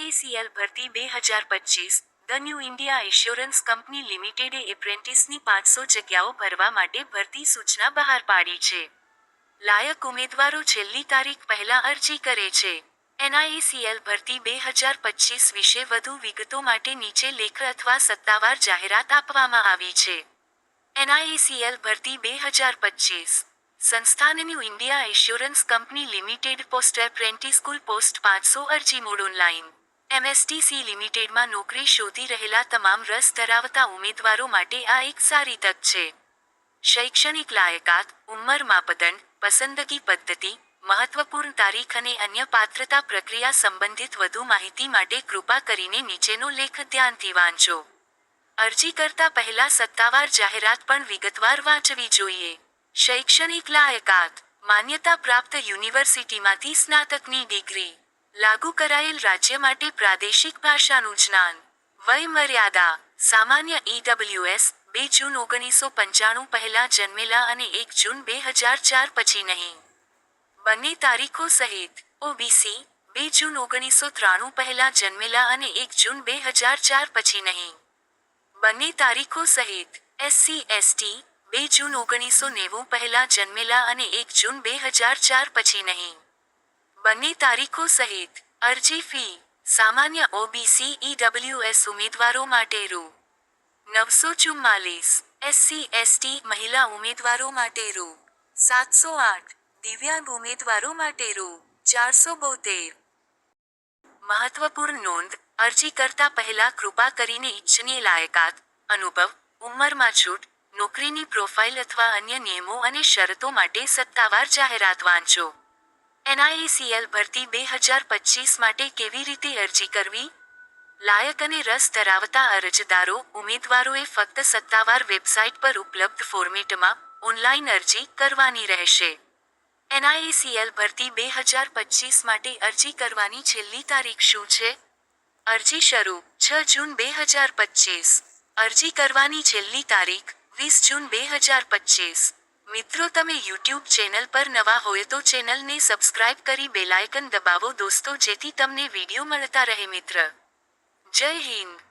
એનઆઈએસીએલ ભરતી બે હજાર પચીસ. The new India insurance company લિમિટેડે એપ્રેન્ટિસની પાંચસો જગ્યાઓ ભરવા માટે ભરતી સૂચના બહાર પાડી છે. લાયક ઉમેદવારો છેલ્લી તારીખ પહેલા અરજી કરે છે. એનઆઈએસીએલ ભરતી બે હજાર પચીસ વિશે વધુ વિગતો માટે નીચે લેખ અથવા સત્તાવાર જાહેરાત આપવામાં આવી છે. એનઆઈએસીએલ ભરતી બે હજાર પચીસ. સંસ્થાન new India insurance company limited post apprentice school post પાંચસો અરજી મોડ ઓનલાઈન. એમએસટીસી લિમિટેડમાં નોકરી શોધી રહેલા તમામ રસ ધરાવતા ઉમેદવારો માટે આ એક સારી તક છે. શૈક્ષણિક લાયકાત, ઉંમર માપદંડ, પસંદગી પદ્ધતિ, મહત્વપૂર્ણ તારીખ અને અન્ય પાત્રતા પ્રક્રિયા સંબંધિત વધુ માહિતી માટે કૃપા કરીને નીચેનો લેખ ધ્યાનથી વાંચો. અરજી કરતા પહેલા સત્તાવાર જાહેરાત પણ વિગતવાર વાંચવી જોઈએ. શૈક્ષણિક લાયકાત, માન્યતા પ્રાપ્ત યુનિવર્સિટીમાંથી સ્નાતકની ડિગ્રી. લાગુ કરાયેલ રાજ્ય માટે પ્રાદેશિક ભાષાનું જ્ઞાન. વય મર્યાદા સામાન્ય ઈડબ્લ્યુએસ બે જૂન ઓગણીસો પંચાણું પહેલા જન્મેલા અને એક જૂન બે હજાર ચાર પછી નહીં. બંને તારીખો સહિત ઓબીસી બે જૂન ઓગણીસો ત્રાણું પહેલા જન્મેલા અને એક જૂન બે હજાર ચાર પછી નહીં. બંને તારીખો સહિત એસસી, એસટી બે જૂન ઓગણીસો નેવું પહેલા જન્મેલા અને એક જૂન બે હજાર ચાર પછી નહીં. બંને તારીખો સહિત અરજી ફી સામાન્ય ઓબીસી ઈડબ્લ્યુએસ ઉમેદવારો માટે રૂ. નવસો ચુમ્માલીસ એસસી એસટી મહિલા ઉમેદવારો માટે રૂ. સાતસો આઠ દિવ્યાંગ ઉમેદવારો માટે રૂ. ચારસો બોતેર. મહત્વપૂર્ણ નોંધ, અરજી કરતા પહેલા કૃપા કરીને ઇચ્છનીય લાયકાત, અનુભવ, ઉંમરમાં છૂટ, નોકરીની પ્રોફાઇલ અથવા અન્ય નિયમો અને શરતો માટે સત્તાવાર જાહેરાત વાંચો. એનઆઈએસીએલ ભરતી બે હજાર પચીસ માટે કેવી રીતે અરજી કરવી? લાયક અને રસ ધરાવતા અરજદારો ઉમેદવારોએ ફક્ત સત્તાવાર વેબસાઇટ પર ઉપલબ્ધ ફોર્મેટમાં ઓનલાઈન અરજી કરવાની રહેશે. એનઆઈએસીએલ ભરતી બે હજાર પચીસ માટે અરજી કરવાની છેલ્લી તારીખ શું છે? અરજી શરૂ, છ જૂન બે હજાર પચીસ. અરજી કરવાની છેલ્લી તારીખ, વીસ જૂન બે હજાર પચીસ. મિત્રો, તમે યુટ્યુબ ચેનલ પર નવા હોય તો ચેનલને સબસ્ક્રાઇબ કરી બેલાયકન દબાવો દોસ્તો, જેથી તમને વીડિયો મળતા રહે મિત્ર. જય હિન્દ.